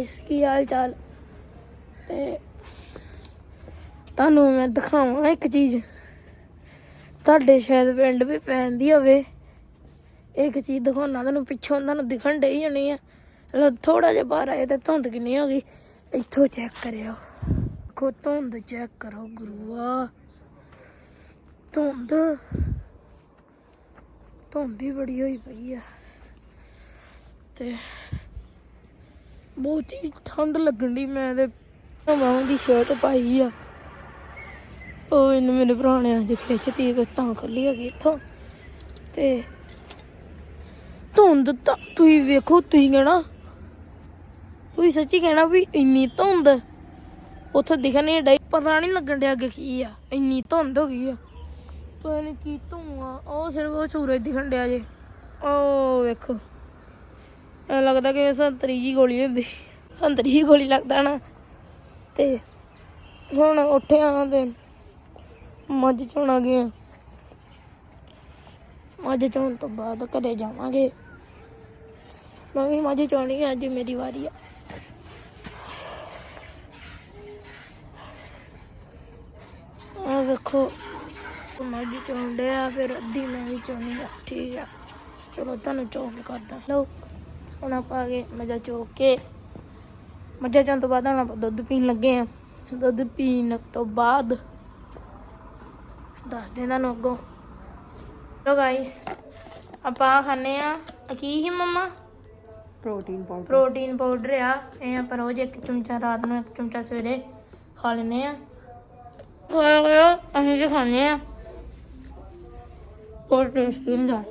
ਇਸ ਕੀ ਹਾਲ ਚਾਲ? ਤੇ ਤੁਹਾਨੂੰ ਮੈਂ ਦਿਖਾਵਾਂ ਇੱਕ ਚੀਜ਼। ਤੁਹਾਡੇ ਸ਼ਾਇਦ ਪਿੰਡ ਵੀ ਪੈਂਦੀ ਹੋਵੇ। ਇੱਕ ਚੀਜ਼ ਦਿਖਾਉਣਾ, ਤੁਹਾਨੂੰ ਪਿੱਛੋਂ ਤੁਹਾਨੂੰ ਦਿਖਣ ਡਈ ਹੋਣੀ ਆ। ਥੋੜਾ ਜਿਹਾ ਬਾਹਰ ਆਏ ਤੇ ਧੁੰਦ ਕਿੰਨੀ ਹੋ ਗਈ। ਇੱਥੋਂ ਚੈੱਕ ਕਰਿਓ। ਦੇਖੋ, ਧੁੰਦ ਚੈੱਕ ਕਰੋ ਗੁਰੂਆ। ਧੁੰਦ। ਧੁੰਦ ਹੀ ਬੜੀ ਹੋਈ ਪਈ ਆ। ਤੇ ਬਹੁਤ ਹੀ ਠੰਡ ਲੱਗਣ ਦੀ ਮੈਂ ਤੇ ਮਾਂ ਦੀ ਸ਼ਰਟ ਪਾਈ ਆ। ਉਹ ਇਹਨੇ ਮੇਰੇ ਭਰਾ ਨੇ ਅੱਜ ਖਿੱਚਤੀ ਤੇ ਤਾਂ ਖੁੱਲੀ ਹੈਗੀ ਇੱਥੋਂ। ਤੇ ਧੁੰਦ ਤਾਂ ਤੁਸੀਂ ਵੇਖੋ, ਤੁਸੀਂ ਕਹਿਣਾ, ਤੁਸੀਂ ਸੱਚੀ ਕਹਿਣਾ ਵੀ ਇੰਨੀ ਧੁੰਦ, ਉੱਥੇ ਦਿਖਣ ਨਹੀਂ ਡਈ, ਪਤਾ ਨਹੀਂ ਲੱਗਣ ਡਿਆ ਅੱਗੇ ਕੀ ਆ, ਇੰਨੀ ਧੁੰਦ ਹੋ ਗਈ ਆ। ਪਤਾ ਨਹੀਂ ਕੀ ਧੂਆਂ, ਉਹ ਸਿਰਫ ਉਹ ਸੂਰਜ ਦਿਖਣ ਡਿਆ ਜੇ। ਉਹ ਵੇਖੋ। ਲੱਗਦਾ ਕਿ ਸੰਤਰੀ ਜੀ ਗੋਲੀ ਹੁੰਦੀ। ਸੰਤਰੀ ਜੀ ਗੋਲੀ ਲੱਗਦਾ ਨਾ। ਤੇ ਹੁਣ ਉੱਠਿਆ ਤੇ ਮੱਝ ਚੋਣਾ ਗਏ ਮੱਝ ਚੋਣ ਤੋਂ ਬਾਅਦ ਘਰੇ ਜਾਵਾਂਗੇ। ਮੈਂ ਵੀ ਮੱਝ ਚੋਣੀ ਆ, ਅੱਜ ਮੇਰੀ ਵਾਰੀ ਆ। ਆ ਵੇਖੋ, ਮੱਝ ਚੋਂਦੇ ਆ ਫਿਰ ਅੱਧੀ ਮੈਂ ਵੀ ਚੋਣੀ ਆ ਠੀਕ ਆ। ਚਲੋ ਤੁਹਾਨੂੰ ਚੋਕ ਕਰਦਾ। ਲਓ। ਹੁਣ ਆਪਾਂ ਆ ਗਏ ਮੱਝਾਂ ਚੋ ਕੇ। ਮੱਝਾਂ ਚੋਣ ਤੋਂ ਬਾਅਦ ਹੁਣ ਆਪਾਂ ਦੁੱਧ ਪੀਣ ਲੱਗੇ ਆ। ਦੁੱਧ ਪੀਣ ਤੋਂ ਬਾਅਦ ਦੱਸ ਦੇ ਤੁਹਾਨੂੰ ਅੱਗੋਂ। ਲੋ ਗਾਇਸ ਆਪਾਂ ਖਾਣੇ ਆ ਕੀ ਹੀ ਮਮਾ? ਪ੍ਰੋਟੀਨ ਪਾਊਡਰ ਪ੍ਰੋਟੀਨ ਪਾਊਡਰ ਆ। ਇਹ ਆਪਾਂ ਰੋਜ਼ ਇੱਕ ਚਮਚਾ ਰਾਤ ਨੂੰ ਇੱਕ ਚਮਚਾ ਸਵੇਰੇ ਖਾ ਲੈਂਦੇ ਆ। ਕਰੋ ਅਸੀਂ ਵੀ ਖਾਣੇ ਆ ਬਹੁਤ ਟੇਸਟੀ ਹੁੰਦਾ।